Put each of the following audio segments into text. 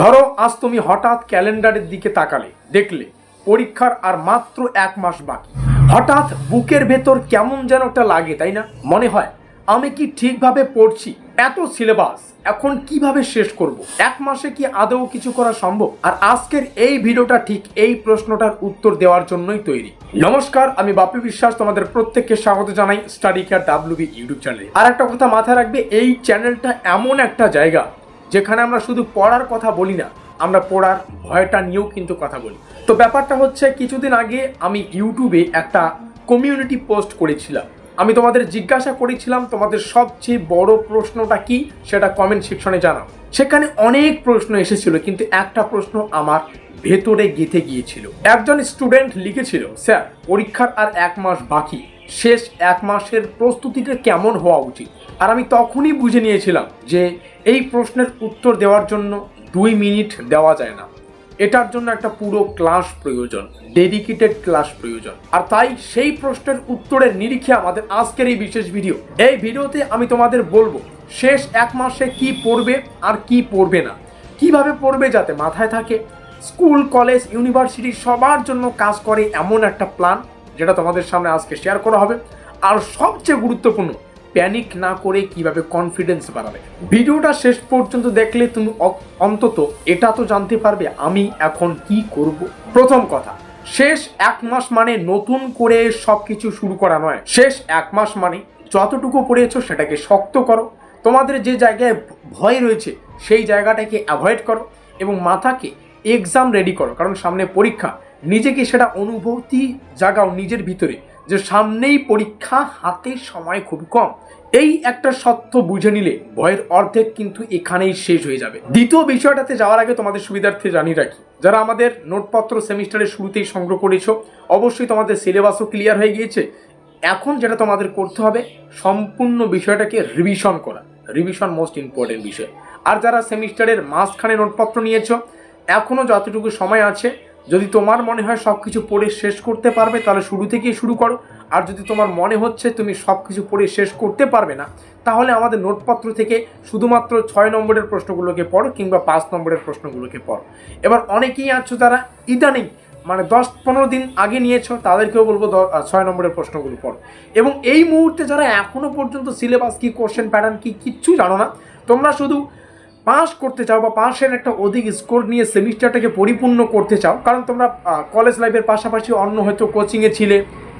ধরো, আজ তুমি হঠাৎ ক্যালেন্ডারের দিকে তাকালে, দেখলে পরীক্ষার আর মাত্র এক মাস বাকি। হঠাৎ বুকের ভেতর কেমন যেন একটা লাগে, তাই না? মনে হয়, আমি কি ঠিকভাবে পড়ছি? এত সিলেবাস এখন কীভাবে শেষ করব? এক মাসে কি আদৌ কিছু করা সম্ভব? আর আজকের এই ভিডিওটা ঠিক এই প্রশ্নটার উত্তর দেওয়ার জন্যই তৈরি। নমস্কার, আমি বাপি বিশ্বাস, তোমাদের প্রত্যেককে স্বাগত জানাই স্টাডি কেয়ার ডাব্লিউবি ইউটিউব চ্যানেলে আর একটা কথা মাথায় রাখবে, এই চ্যানেলটা এমন একটা জায়গা যেখানে আমরা শুধু পড়ার কথা বলি না, আমরা পড়ার ভয়টা নিয়েও কিন্তু কথা বলি। তো ব্যাপারটা হচ্ছে, কিছুদিন আগে আমি ইউটিউবে একটা কমিউনিটি পোস্ট করেছিলাম। আমি তোমাদের জিজ্ঞাসা করেছিলাম, তোমাদের সবচেয়ে বড় প্রশ্নটা কি? সেটা কমেন্ট সেকশনে জানাও। সেখানে অনেক প্রশ্ন এসেছিল, কিন্তু একটা প্রশ্ন আমার ভেতরে গেঁথে গিয়েছিল। একজন স্টুডেন্ট লিখেছিল, স্যার, পরীক্ষার আর এক মাস বাকি। শেষ এক মাসের প্রস্তুতিটা কেমন হওয়া উচিত? আর আমি তখনই বুঝে নিয়েছিলাম যে এই প্রশ্নের উত্তর দেওয়ার জন্য দুই মিনিট দেওয়া যায় না। এটার জন্য একটা পুরো ক্লাস প্রয়োজন, ডেডিকেটেড ক্লাস প্রয়োজন। আর তাই সেই প্রশ্নের উত্তরের নিরিখে আমাদের আজকের এই বিশেষ ভিডিও। এই ভিডিওতে আমি তোমাদের বলব, শেষ এক মাসে কি পড়বে আর কি পড়বে না? কীভাবে পড়বে যাতে মাথায় থাকে? স্কুল, কলেজ, ইউনিভার্সিটি সবার জন্য কাজ করে এমন একটা প্ল্যান। যেটা তোমাদের সামনে আজকে শেয়ার করা হবে। আর সবচেয়ে গুরুত্বপূর্ণ প্যানিক না করে কীভাবে কনফিডেন্স বাড়াবে। ভিডিওটা শেষ পর্যন্ত দেখলে তুমি অন্তত এটা তো জানতে পারবে আমি এখন কি করব। প্রথম কথা, শেষ এক মাস মানে নতুন করে সব কিছু শুরু করা নয়। শেষ এক মাস মানে যতটুকু পড়েছো সেটাকে শক্ত করো। তোমাদের যে জায়গায় ভয় রয়েছে সেই জায়গাটাকে অ্যাভয়েড করো এবং মাথাকে এক্সাম রেডি করো। কারণ সামনে পরীক্ষা নিজেকে সেটা অনুভূতি জাগাও নিজের ভিতরে, যে সামনেই পরীক্ষা, হাতে সময় খুব কম। এই একটা সত্য বুঝে নিলে ভয়ের অর্ধেক কিন্তু এখানেই শেষ হয়ে যাবে। দ্বিতীয় বিষয়টাতে যাওয়ার আগে তোমাদের সুবিধার্থে জানিয়ে রাখি, যারা আমাদের নোটপত্র সেমিস্টারের শুরুতেই সংগ্রহ করেছ, অবশ্যই তোমাদের সিলেবাসও ক্লিয়ার হয়ে গিয়েছে। এখন যেটা তোমাদের করতে হবে, সম্পূর্ণ বিষয়টাকে রিভিশন করা। রিভিশন মোস্ট ইম্পর্টেন্ট বিষয়। আর যারা সেমিস্টারের মাঝখানে নোটপত্র নিয়েছ এখনও যতটুকু সময় আছে যদি তোমার মনে হয় সব কিছু পড়ে শেষ করতে পারবে, তাহলে শুরু থেকেই শুরু করো। আর যদি তোমার মনে হচ্ছে তুমি সব কিছু পড়ে শেষ করতে পারবে না, তাহলে আমাদের নোটপত্র থেকে শুধুমাত্র ছয় নম্বরের প্রশ্নগুলোকে পড়ো কিংবা পাঁচ নম্বরের প্রশ্নগুলোকে পড়ো। এবার অনেকেই আছো যারা ইদানিং মানে দশ পনেরো দিন আগে নিয়েছো, তাদেরকেও বলব ছয় নম্বরের প্রশ্নগুলো পড়ো। এবং এই মুহূর্তে যারা এখনও পর্যন্ত সিলেবাস কি কোশ্চেন প্যাটার্ন কি কিচ্ছু জানো না, তোমরা শুধু পাস করতে চাও বা পাসের একটা অধিক স্কোর নিয়ে সেমিস্টারটাকে পরিপূর্ণ করতে চাও, কারণ তোমরা কলেজ লাইফের পাশাপাশি অন্য হয়তো কোচিংয়ে ছিলে,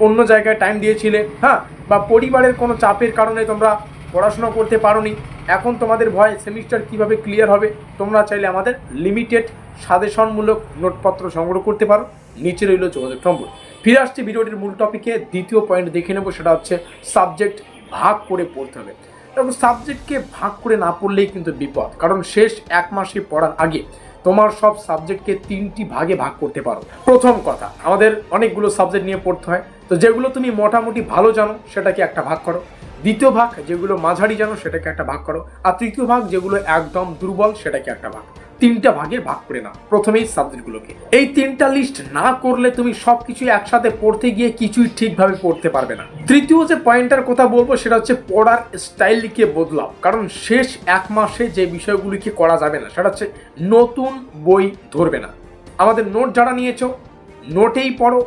অন্য জায়গায় টাইম দিয়েছিলে হ্যাঁ? বা পরিবারের কোনো চাপের কারণে তোমরা পড়াশোনা করতে পারোনি, এখন তোমাদের ভয় সেমিস্টার কীভাবে ক্লিয়ার হবে, তোমরা চাইলে আমাদের লিমিটেড সাজেশনমূলক নোটপত্র সংগ্রহ করতে পারো। নিচে রইল যোগাযোগ নম্বর। ফিরে আসছি ভিডিওটির মূল টপিকে দ্বিতীয় পয়েন্ট দেখে নেব, সেটা হচ্ছে সাবজেক্ট ভাগ করে পড়তে হবে। এবং সাবজেক্টকে ভাগ করে না পড়লেই কিন্তু বিপদ। কারণ শেষ এক মাসে পড়ার আগে তোমার সব সাবজেক্টকে তিনটি ভাগে ভাগ করতে পারো। প্রথম কথা, আমাদের অনেকগুলো সাবজেক্ট নিয়ে পড়তে হয়। তো যেগুলো তুমি মোটামুটি ভালো জানো, সেটাকে একটা ভাগ করো। দ্বিতীয় ভাগ, যেগুলো মাঝারি জানো, সেটাকে একটা ভাগ করো। আর তৃতীয় ভাগ, যেগুলো একদম দুর্বল, সেটাকে একটা ভাগ। তিনটা ভাগে ভাগ করে নাও। প্রথমেই সাবজেক্টগুলোকে এই তিনটা লিস্ট না করলে তুমি সব কিছু একসাথে পড়তে গিয়ে কিছুই ঠিকভাবে পড়তে পারবে না। তৃতীয় যে পয়েন্টটার কথা বলব, সেটা হচ্ছে পড়ার স্টাইলকে বদলাও। কারণ শেষ এক মাসে যে বিষয়গুলিকে করা যাবে না, সেটা হচ্ছে নতুন বই ধরবে না। আমাদের নোট যারা নিয়েছো নোটেই পড়ো।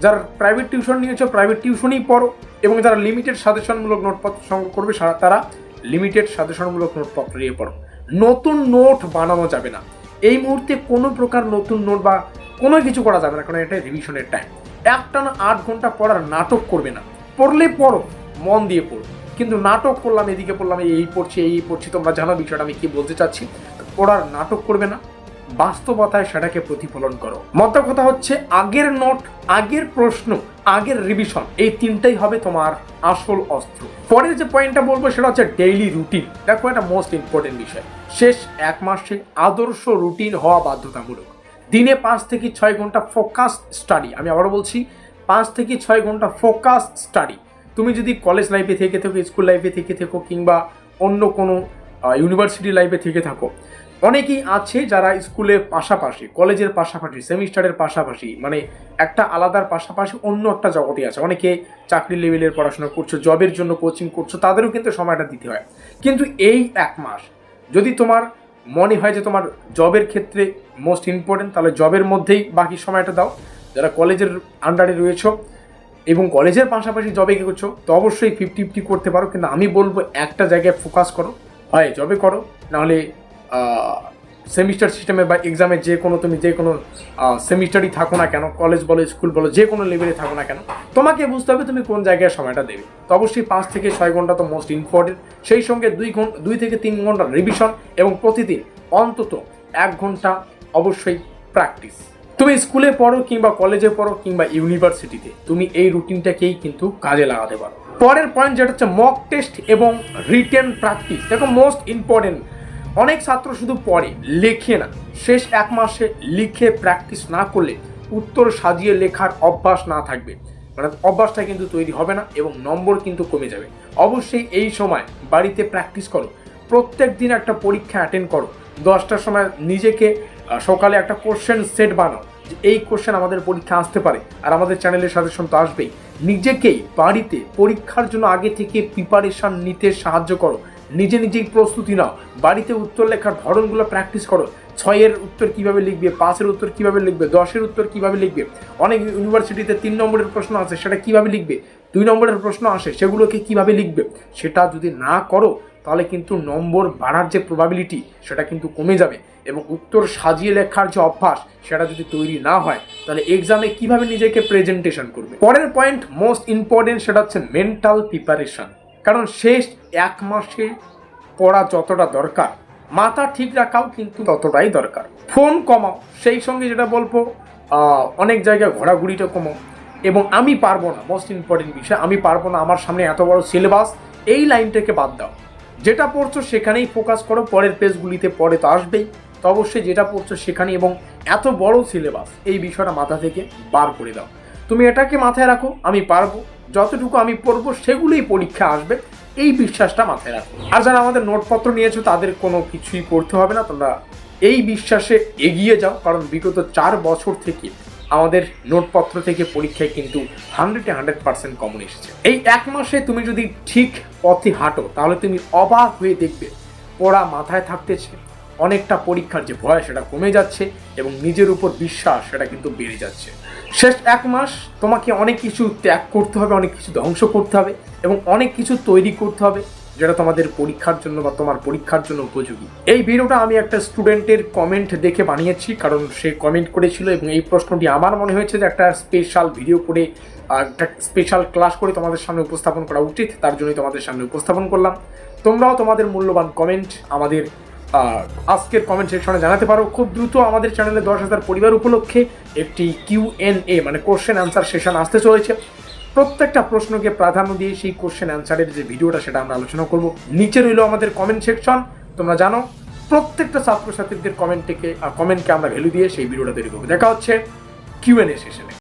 যারা প্রাইভেট টিউশন নিয়েছো প্রাইভেট টিউশনেই পড়ো। এবং যারা লিমিটেড সাজেশনমূলক নোটপত্র সংগ্রহ করবে তারা লিমিটেড সাজেশনমূলক নোটপত্র নিয়ে পড়ো। নতুন নোট বানানো যাবে না। এই মুহূর্তে কোনো প্রকার নতুন নোট বা কোনো কিছু করা যাবে না, কারণ এটা রিভিশনের টাইম একটানা আট ঘণ্টা পড়ার নাটক করবে না। পড়লে পড়ো, মন দিয়ে পড়ো। কিন্তু নাটক করলাম, এদিকে পড়লাম, এই পড়ছি এই পড়ছি, তোমরা জানো বিষয়টা, আমি কি বলতে চাচ্ছি? পড়ার নাটক করবে না। বাস্তবতায় সেটাকে প্রতিফলন করো। মত কথা হচ্ছে, আগের নোট, আগের প্রশ্ন আগের রিভিশন এই তিনটাই হবে তোমার আসল অস্ত্র। পরের যে পয়েন্টটা বলব, সেটা হচ্ছে ডেইলি রুটিন দেখো, এটা মোস্ট ইম্পর্টেন্ট বিষয়। শেষ এক মাসে আদর্শ রুটিন হওয়া বাধ্যতামূলক। দিনে পাঁচ থেকে ছয় ঘণ্টা ফোকাস স্টাডি আমি আবারও বলছি, পাঁচ থেকে ছয় ঘণ্টা ফোকাস স্টাডি তুমি যদি কলেজ লাইফে থেকে থাকো স্কুল লাইফে থেকে থাকো, কিংবা অন্য কোনো ইউনিভার্সিটি লাইফে থেকে থাকো অনেকেই আছে যারা স্কুলের পাশাপাশি, কলেজের পাশাপাশি, সেমিস্টারের পাশাপাশি মানে একটা আলাদার পাশাপাশি অন্য একটা জগতে আছে। অনেকে চাকরি লেভেলের পড়াশোনা করছ জবের জন্য কোচিং করছ, তাদেরও কিন্তু সময়টা দিতে হয়। কিন্তু এই এক মাস, যদি তোমার মনে হয় যে তোমার জবের ক্ষেত্রে মোস্ট ইম্পর্টেন্ট তাহলে জবের মধ্যেই বাকি সময়টা দাও। যারা কলেজের আন্ডারে রয়েছো এবং কলেজের পাশাপাশি জবে কী করছ, তো অবশ্যই ফিফটি ফিফটি করতে পারো। কিন্তু আমি বলব একটা জায়গায় ফোকাস করো। হয় জবে করো, নাহলে সেমিস্টার সিস্টেমে বা এক্সামে যে কোনো তুমি যে কোনো সেমিস্টারই থাকো না কেন কলেজ বলো স্কুল বলো, যে কোনো লেভেলে থাকো না কেন, তোমাকে বুঝতে হবে তুমি কোন জায়গায় সময়টা দেবে। তো অবশ্যই পাঁচ থেকে ছয় ঘণ্টা তো মোস্ট ইম্পর্টেন্ট সেই সঙ্গে দুই ঘণ্টা দুই থেকে তিন ঘণ্টা রিভিশন এবং প্রতিদিন অন্তত এক ঘণ্টা অবশ্যই প্র্যাকটিস তুমি স্কুলে পড়ো কিংবা কলেজে পড়ো কিংবা ইউনিভার্সিটিতে তুমি এই রুটিনটাকেই কিন্তু কাজে লাগাতে পারো। পরের পয়েন্ট যেটা হচ্ছে মক টেস্ট এবং রিটেন প্র্যাকটিস দেখো মোস্ট ইম্পর্টেন্ট অনেক ছাত্র শুধু পড়ে, লেখে না। শেষ এক মাসে লিখে প্র্যাকটিস না করলে উত্তর সাজিয়ে লেখার অভ্যাস না থাকবে। মানে অভ্যাসটা কিন্তু তৈরি হবে না এবং নম্বর কিন্তু কমে যাবে। অবশ্যই এই সময় বাড়িতে প্র্যাকটিস করো। প্রত্যেক দিন একটা পরীক্ষা অ্যাটেন্ড করো। দশটার সময় নিজেকে সকালে একটা কোশ্চেন সেট বানাও। যে এই কোশ্চেন আমাদের পরীক্ষা আসতে পারে আর আমাদের চ্যানেলের সাজেশন তো আসবেই। নিজেকেই বাড়িতে পরীক্ষার জন্য আগে থেকে প্রিপারেশন নিতে সাহায্য করো। নিজে নিজেই প্রস্তুতি নাও। বাড়িতে উত্তর লেখার ধরনগুলো প্র্যাকটিস করো। ছয়ের উত্তর কীভাবে লিখবে, পাঁচের উত্তর কীভাবে লিখবে, দশের উত্তর কীভাবে লিখবে? অনেক ইউনিভার্সিটিতে তিন নম্বরের প্রশ্ন আছে সেটা কীভাবে লিখবে? দুই নম্বরের প্রশ্ন আসে, সেগুলোকে কীভাবে লিখবে? সেটা যদি না করো, তাহলে কিন্তু নম্বর বাড়ার যে প্রবাবিলিটি সেটা কিন্তু কমে যাবে। এবং উত্তর সাজিয়ে লেখার যে অভ্যাস, সেটা যদি তৈরি না হয়, তাহলে এক্সামে কীভাবে নিজেকে প্রেজেন্টেশন করবে? পরের পয়েন্ট মোস্ট ইম্পর্টেন্ট সেটা হচ্ছে মেন্টাল প্রিপারেশন কারণ শেষ এক মাসে পড়া যতটা দরকার, মাথা ঠিক রাখাও কিন্তু ততটাই দরকার। ফোন কমাও, সেই সঙ্গে যেটা বলব অনেক জায়গায় ঘোরাঘুরিটা কমাও। এবং আমি পারব না মোস্ট ইম্পর্টেন্ট বিষয়, আমি পারব না, আমার সামনে এত বড় সিলেবাস এই লাইনটাকে বাদ দাও। যেটা পড়ছো সেখানেই ফোকাস করো, পরের পেজগুলিতে পরে তো আসবেই। তো অবশ্যই যেটা পড়ছো সেখানে এবং এত বড় সিলেবাস এই বিষয়টা মাথা থেকে বার করে দাও। তুমি এটাকে মাথায় রাখো, আমি পারব। যতটুকু আমি পড়ব, সেগুলোই পরীক্ষা আসবে। এই বিশ্বাসটা মাথায় রাখো। আর যারা আমাদের নোটপত্র নিয়েছো, তাদের কোনো কিছুই করতে হবে না। তোমরা এই বিশ্বাসে এগিয়ে যাও, কারণ বিগত চার বছর থেকে আমাদের নোটপত্র থেকে পরীক্ষায় কিন্তু হান্ড্রেডে হান্ড্রেড পার্সেন্ট কমন এসেছে। এই এক মাসে তুমি যদি ঠিক পথে হাঁটো, তাহলে তুমি অবাক হয়ে দেখবে, পড়া মাথায় থাকতেছে। অনেকটা পরীক্ষার যে ভয় সেটা কমে যাচ্ছে এবং নিজের উপর বিশ্বাস সেটা কিন্তু বেড়ে যাচ্ছে। শেষ এক মাস তোমাকে অনেক কিছু ত্যাগ করতে হবে, অনেক কিছু ধ্বংস করতে হবে এবং অনেক কিছু তৈরি করতে হবে যেটা তোমাদের পরীক্ষার জন্য বা তোমার পরীক্ষার জন্য উপযোগী। এই ভিডিওটা আমি একটা স্টুডেন্টের কমেন্ট দেখে বানিয়েছি কারণ সে কমেন্ট করেছিল এবং এই প্রশ্নটি আমার মনে হয়েছে যে একটা স্পেশাল ভিডিও করে একটা স্পেশাল ক্লাস করে তোমাদের সামনে উপস্থাপন করা উচিত, তার জন্যই তোমাদের সামনে উপস্থাপন করলাম। তোমরাও তোমাদের মূল্যবান কমেন্ট আমাদের আজকের কমেন্ট সেকশনে জানাতে পারো। খুব দ্রুত আমাদের চ্যানেলে দশ হাজার পরিবার উপলক্ষে একটি কিউ এন এ মানে কোশ্চেন অ্যান্সার সেশন আসতে চলেছে। প্রত্যেকটা প্রশ্নকে প্রাধান্য দিয়ে সেই কোশ্চেন অ্যান্সারের যে ভিডিওটা, সেটা আমরা আলোচনা করব। নিচে রইল আমাদের কমেন্ট সেকশন তোমরা জানো, প্রত্যেকটা ছাত্রছাত্রীদের কমেন্টকে কমেন্টকে আমরা ভ্যালু দিয়ে সেই ভিডিওটা তৈরি করব। দেখা হচ্ছে কিউ এন এ সেশনে